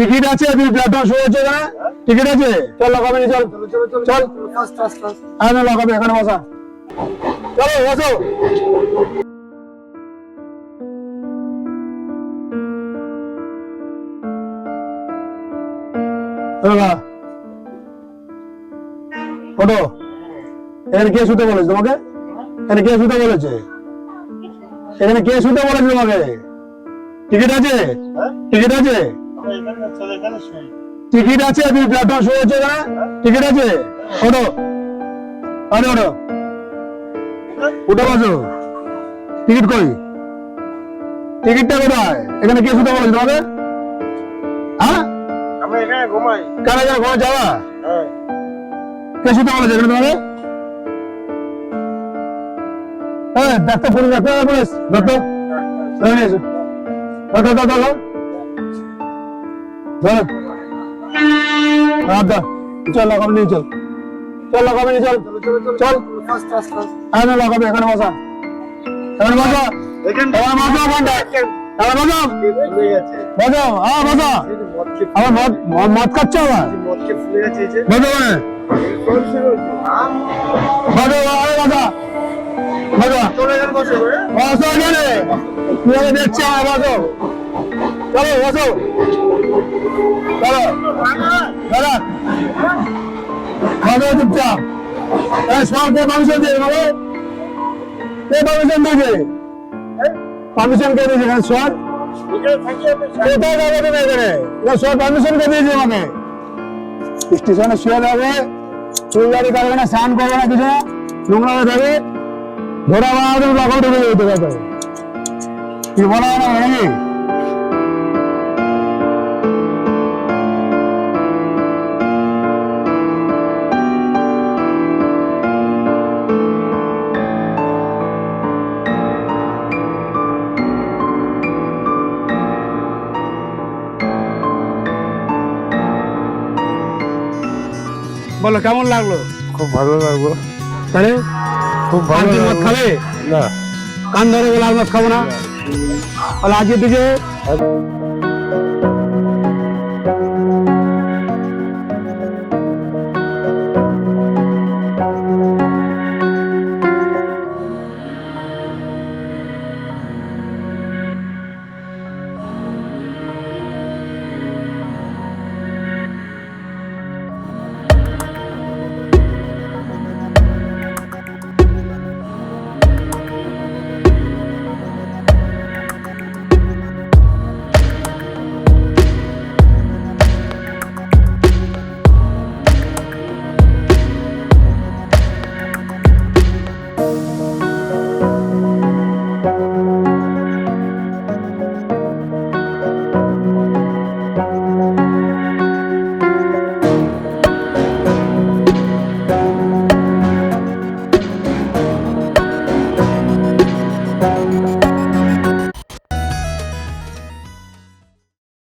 Ticket আছে তুই platform show হচ্ছে না? টিকিট আছে? চল লগাবে নি চল। চল হ্যাঁ না লগাবে এখানে বসা। চলো বসো। ওটো এখানে কে শুতে বলেছে তোমাকে? এখানে কে শুতে বলেছে? এখানে কে শুতে বলেছে তোমাকে? টিকিট আছে? টিকিট আছে? টিকিট আছে তুমি প্ল্যাটফর্ম শো হচ্ছে না? টিকিট আছে? ওটো আরে ওটো উঠে বসো। টিকিট কই? টিকিটটা কোথায়? এখানে কে শুতে বলেছে তোমাকে হ্যাঁ? এখানে ঘুমাই কেন কেন ঘুমা যাওয়া হ্যাঁ কে শুতে বলেছে এখানে তোমাকে হ্যাঁ ডাক্তার ফোন ডাক্তার? ডাক্তার এসো। Doctor doctor. ধরো। চল লাগাবে নিয়ে চল। চল লাগাবে নিয়ে চল। চল হ্যাঁ না লাগাবে এখানে বসা। এখানে বসা। এখানে বসা ওখানটা এখানে বসা। ফুলে হ্যাঁ বসা। এই মদ মদ খাচ্ছ বসো বসো। আরে বসা। বসা। বসো এখানে। তুই দেখছি আমার বসো। চলো বসো। চুপচাপ এই পারমিশন দিয়ে দিয়েছে? পারমিশন কে দিয়েছে এখানে সর কোথায় যাবে তুমি দিয়েছে আমাকে? স্টেশনে শুয়ে যাবে, চুল দাড়ি করবে না, স্নান করবে না, কিছু না, নোংরা হয়ে যাবে। ধরা বাড়াবে লকআউট ঢুকে যাবে তোর ব্যাপারে কি বলা হয় না বলো কেমন লাগল? খুব ভালো লাগল। তাহলে খুব ভালো মদ খাবে? না। কান ধরে বলে আর মদ খাব না। তাহলে আজকে থেকে